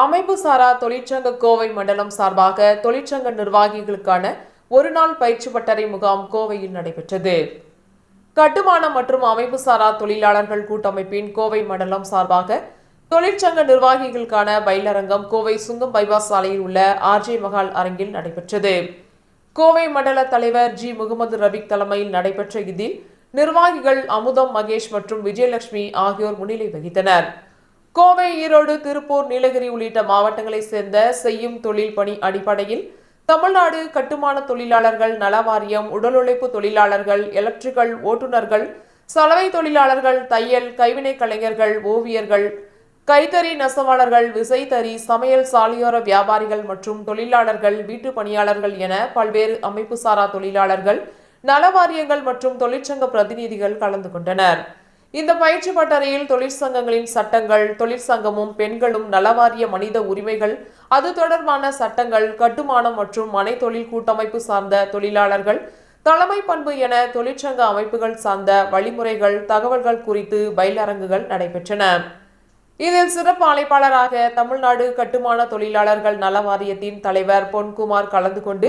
அமைப்பு சாரா தொழிற்சங்க கோவை மண்டலம் சார்பாக தொழிற்சங்க நிர்வாகிகளுக்கான ஒரு நாள் பயிற்சி பட்டறை முகாம் கோவையில் நடைபெற்றது. கட்டுமானம் மற்றும் அமைப்பு சாரா தொழிலாளர்கள் கூட்டமைப்பின் கோவை மண்டலம் சார்பாக தொழிற்சங்க நிர்வாகிகளுக்கான பயிலரங்கம் கோவை சுங்கம் பைபாஸ் சாலையில் உள்ள ஆர்ஜே மகால் அரங்கில் நடைபெற்றது. கோவை மண்டல தலைவர் ஜி முகமது ரபிக் தலைமையில் நடைபெற்ற இதில் நிர்வாகிகள் அமுதம் மகேஷ் மற்றும் விஜயலட்சுமி ஆகியோர் முன்னிலை வகித்தனர். கோவை ஈரோடு திருப்பூர் நீலகிரி உள்ளிட்ட மாவட்டங்களைச் சேர்ந்த செய்யும் தொழில் பணி அடிப்படையில் தமிழ்நாடு கட்டுமான தொழிலாளர்கள் நல வாரியம் உடல் உழைப்பு தொழிலாளர்கள் எலக்ட்ரிக்கல் ஓட்டுநர்கள் சலவை தொழிலாளர்கள் தையல் கைவினை கலைஞர்கள் ஓவியர்கள் கைத்தறி நெசவாளர்கள் விசைத்தறி சமையல் சாலையோர வியாபாரிகள் மற்றும் தொழிலாளர்கள் வீட்டு பணியாளர்கள் என பல்வேறு அமைப்பு சாரா தொழிலாளர்கள் நல வாரியங்கள் மற்றும் தொழிற்சங்க பிரதிநிதிகள் கலந்து கொண்டனர். இந்த பயிற்சி பட்டறையில் தொழிற்சங்கங்களின் சட்டங்கள் தொழிற்சங்கமும் பெண்களும் நலவாரிய மனித உரிமைகள் அது தொடர்பான சட்டங்கள் கட்டுமானம் மற்றும் மனை தொழில் கூட்டமைப்பு சார்ந்த தொழிலாளர்கள் தலைமை பண்பு என தொழிற்சங்க அமைப்புகள் சார்ந்த வழிமுறைகள் தகவல்கள் குறித்து பயிலரங்குகள் நடைபெற்றன. இதில் சிறப்பு அழைப்பாளராக தமிழ்நாடு கட்டுமான தொழிலாளர்கள் நல வாரியத்தின் தலைவர் பொன்குமார் கலந்து கொண்டு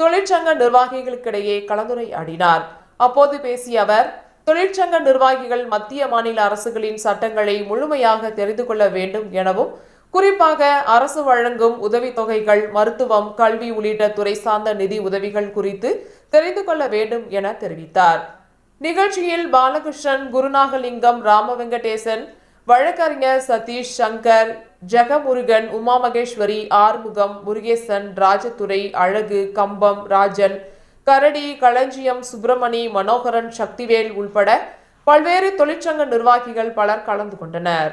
தொழிற்சங்க நிர்வாகிகளுக்கிடையே கலந்துரையாடினார். அப்போது பேசிய அவர் தொழிற்சங்க நிர்வாகிகள் மத்திய மாநில அரசுகளின் சட்டங்களை முழுமையாக தெரிந்து கொள்ள வேண்டும் எனவும் குறிப்பாக அரசு வழங்கும் உதவித்தொகைகள் மருத்துவம் கல்வி உள்ளிட்ட துறை சார்ந்த நிதி உதவிகள் குறித்து தெரிந்து கொள்ள வேண்டும் என தெரிவித்தார். நிகழ்ச்சியில் பாலகிருஷ்ணன் குருநாகலிங்கம் ராம வெங்கடேசன் வழக்கறிஞர் சதீஷ் சங்கர் ஜெகமுருகன் உமா மகேஸ்வரி ஆறுமுகம் முருகேசன் ராஜதுரை அழகு கம்பம் ராஜன் கரடி களஞ்சியம் சுப்பிரமணி மனோகரன் சக்திவேல் உள்பட பல்வேறு தொழிற்சங்க நிர்வாகிகள் பலர் கலந்து கொண்டனர்.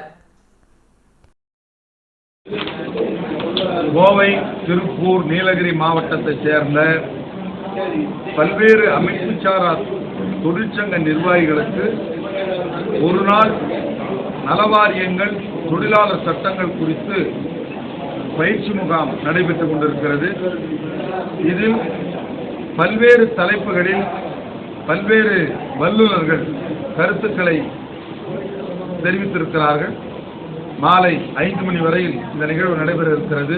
கோவை திருப்பூர் நீலகிரி மாவட்டத்தைச் சேர்ந்த பல்வேறு அமைப்பு சாரா தொழிற்சங்க நிர்வாகிகளுக்கு ஒரு நாள் நலவாரியங்கள் தொழிலாளர் சட்டங்கள் குறித்து பயிற்சி முகாம் நடைபெற்றுக் கொண்டிருக்கிறது. இதில் பல்வேறு தலைப்புகளில் பல்வேறு வல்லுநர்கள் கருத்துக்களை தெரிவித்திருக்கிறார்கள். மாலை ஐந்து மணி வரையில் இந்த நிகழ்வு நடைபெற இருக்கிறது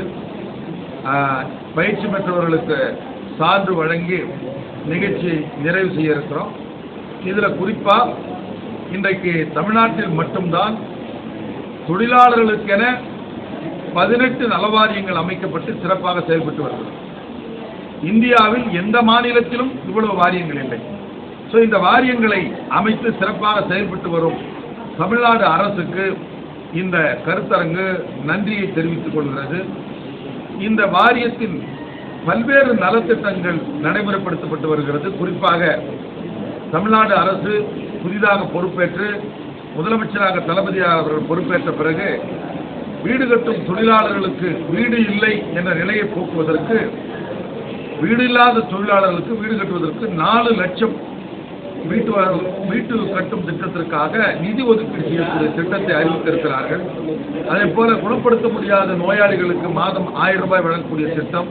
பயிற்சி பெற்றவர்களுக்கு சான்று வழங்கி நிகழ்ச்சியை நிறைவு செய்ய இருக்கிறோம் இதில் குறிப்பாக இன்றைக்கு தமிழ்நாட்டில் மட்டும்தான் தொழிலாளர்களுக்கென பதினெட்டு நலவாரியங்கள் அமைக்கப்பட்டு சிறப்பாக செயல்பட்டு வருகிறது. இந்தியாவில் எந்த மாநிலத்திலும் இவ்வளவு வாரியங்கள் இல்லை. ஸோ இந்த வாரியங்களை அமைத்து சிறப்பாக செயல்பட்டு வரும் தமிழ்நாடு அரசுக்கு இந்த கருத்தரங்கு நன்றியை தெரிவித்துக் கொள்கிறது. இந்த வாரியத்தின் பல்வேறு நலத்திட்டங்கள் நடைமுறைப்படுத்தப்பட்டு வருகிறது. குறிப்பாக தமிழ்நாடு அரசு புதிதாக பொறுப்பேற்று முதலமைச்சராக தளபதியாக அவர்கள் பொறுப்பேற்ற பிறகு வீடு கட்டும் தொழிலாளர்களுக்கு வீடு இல்லை என்ற நிலையை போக்குவதற்கு வீடு இல்லாத தொழிலாளர்களுக்கு வீடு கட்டுவதற்கு நாலு லட்சம் வீட்டு வீட்டு கட்டும் திட்டத்திற்காக நிதி ஒதுக்கீடு செய்யக்கூடிய திட்டத்தை அறிவித்திருக்கிறார்கள். அதே போல குணப்படுத்த முடியாத நோயாளிகளுக்கு மாதம் ஆயிரம் ரூபாய் வழங்கக்கூடிய திட்டம்.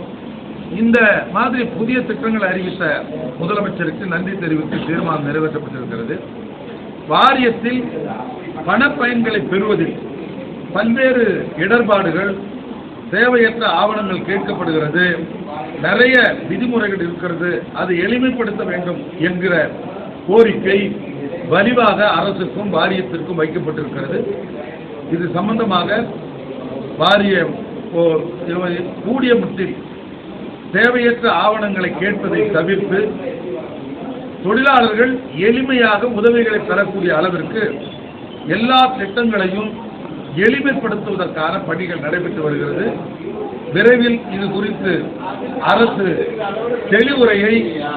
இந்த மாதிரி புதிய திட்டங்களை அறிவித்த முதலமைச்சருக்கு நன்றி தெரிவித்து தீர்மானம் நிறைவேற்றப்பட்டிருக்கிறது. வாரியத்தில் பணப்பயன்களை பெறுவதில் பல்வேறு இடர்பாடுகள் தேவையற்ற ஆவணங்கள் கேட்கப்படுகிறது. நிறைய விதிமுறைகள் இருக்கிறது. அதை எளிமைப்படுத்த வேண்டும் என்கிற கோரிக்கை வலிவாக அரசுக்கும் வாரியத்திற்கும் வைக்கப்பட்டிருக்கிறது. இது சம்பந்தமாக வாரியம் கூடிய முற்றில் தேவையற்ற ஆவணங்களை கேட்பதை தவிர்த்து தொழிலாளர்கள் எளிமையாக உதவிகளை பெறக்கூடிய அளவிற்கு எல்லா திட்டங்களையும் எளிமைப்படுத்துவதற்கான பணிகள் நடைபெற்று வருகிறது. விரைவில் இது குறித்து அரசு தெளிவுரையை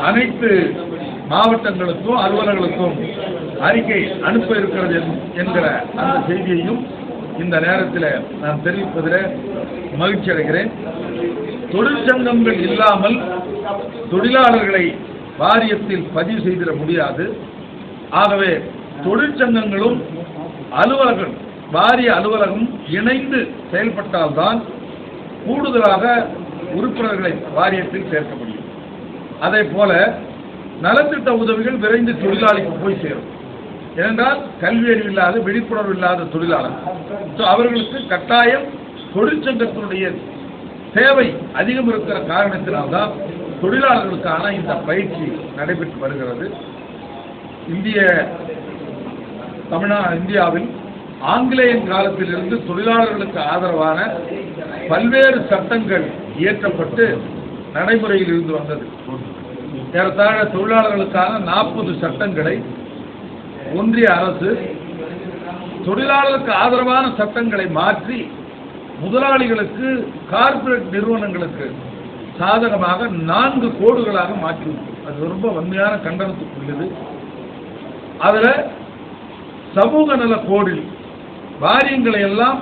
அனைத்து மாவட்டங்களுக்கும் அலுவலர்களுக்கும் அறிக்கை அனுப்ப இருக்கிறது என்கிற அந்த செய்தியையும் இந்த நேரத்தில் நான் தெரிவிப்பதில் மகிழ்ச்சி அடைகிறேன். தொழிற்சங்கங்கள் இல்லாமல் தொழிலாளர்களை வாரியத்தில் பதிவு செய்திட முடியாது. ஆகவே தொழிற்சங்கங்களும் அலுவலகம் வாரிய அலுவலகம் இணைந்து செயல்பட்டால்தான் கூடுதலாக உறுப்பினர்களை வாரியத்தில் சேர்க்க முடியும். அதே போல நலத்திட்ட உதவிகள் விரைந்து தொழிலாளிக்கு போய் சேரும். ஏனென்றால் கல்வி அறிவு இல்லாத விழிப்புணர்வு இல்லாத தொழிலாளர். ஸோ அவர்களுக்கு கட்டாயம் தொழிற்சங்கத்தினுடைய தேவை அதிகம் இருக்கிற காரணத்தினால்தான் தொழிலாளர்களுக்கான இந்த பயிற்சி நடைபெற்று வருகிறது. இந்திய தமிழ்நா இந்தியாவில் ஆங்கிலேயன் காலத்திலிருந்து தொழிலாளர்களுக்கு ஆதரவான பல்வேறு சட்டங்கள் இயற்றப்பட்டு நடைமுறையில் இருந்து வந்தது. ஏறத்தாழ தொழிலாளர்களுக்கான நாற்பது சட்டங்களை ஒன்றிய அரசு தொழிலாளர்களுக்கு ஆதரவான சட்டங்களை மாற்றி முதலாளிகளுக்கு கார்ப்பரேட் நிறுவனங்களுக்கு சாதகமாக நான்கு கோடுகளாக மாற்றி அது ரொம்ப வன்மையான கண்டனத்துக்குரியது. அதில் சமூக நல கோடில் வாரியங்களை எல்லாம்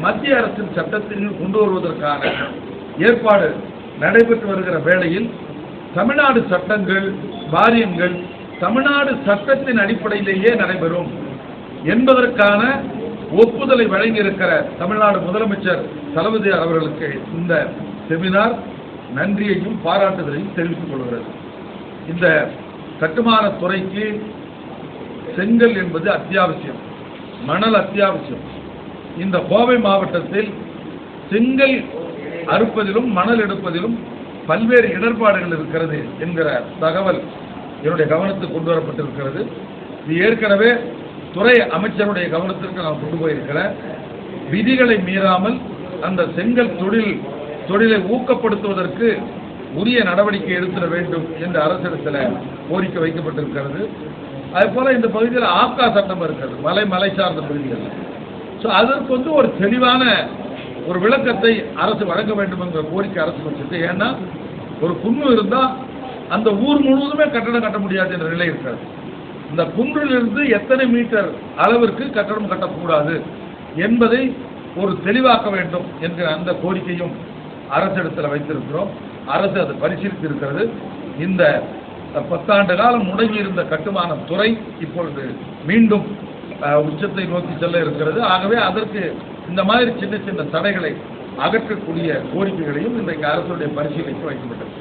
மத்திய அரசின் சட்டத்தின் கொண்டு வருவதற்கான ஏற்பாடு நடைபெற்று வருகிற வேளையில் தமிழ்நாடு சட்டங்கள் வாரியங்கள் தமிழ்நாடு சட்டத்தின் அடிப்படையிலேயே நடைபெறும் என்பதற்கான ஒப்புதலை வழங்கியிருக்கிற தமிழ்நாடு முதலமைச்சர் தளபதியார் அவர்களுக்கு இந்த செமினார் நன்றியையும் பாராட்டுதலையும் தெரிவித்துக் கொள்கிறது. இந்த கட்டுமான துறைக்கு செங்கல் என்பது அத்தியாவசியம். மணல் அத்தியாவசியம். இந்த கோவை மாவட்டத்தில் செங்கல் அறுப்பதிலும் மணல் எடுப்பதிலும் பல்வேறு இடர்பாடுகள் இருக்கிறது என்கிற தகவல் என்னுடைய கவனத்துக்கு கொண்டு வரப்பட்டிருக்கிறது. இது ஏற்கனவே துறை அமைச்சருடைய கவனத்திற்கு நான் கொண்டு போயிருக்கிறேன். விதிகளை மீறாமல் அந்த செங்கல் தொழில் தொழிலை ஊக்கப்படுத்துவதற்கு உரிய நடவடிக்கை எடுத்துட வேண்டும் என்று அரசிடத்தில் கோரிக்கை வைக்கப்பட்டிருக்கிறது. அதே இந்த பகுதியில் ஆக்கா சட்டம் இருக்கிறது. மலை மலை சார்ந்த பகுதிகளில் ஸோ அதற்கு வந்து ஒரு தெளிவான ஒரு விளக்கத்தை அரசு வழங்க வேண்டும் என்ற கோரிக்கை அரசு வச்சிருக்கு. ஏன்னா ஒரு குன்று இருந்தால் அந்த ஊர் முழுவதுமே கட்டடம் கட்ட முடியாது என்ற நிலை இருக்கிறது இந்த குன்றிலிருந்து எத்தனை மீட்டர் அளவிற்கு கட்டடம் கட்டக்கூடாது என்பதை ஒரு தெளிவாக்க வேண்டும் என்கிற அந்த கோரிக்கையும் அரசிடத்தில் வைத்திருக்கிறோம். அரசு அதை பரிசீலித்து இருக்கிறது. இந்த பத்தாண்டு காலம் முடங்கி இருந்த கட்டுமான துறை இப்பொழுது மீண்டும் அஹ், உச்சத்தை நோக்கி செல்ல இருக்கிறது. ஆகவே அதற்கு இந்த மாதிரி சின்ன சின்ன தடைகளை அகற்றக்கூடிய கோரிக்கைகளையும் இன்றைக்கு அரசுடைய பரிசீலனைக்கு வைக்கப்பட்டது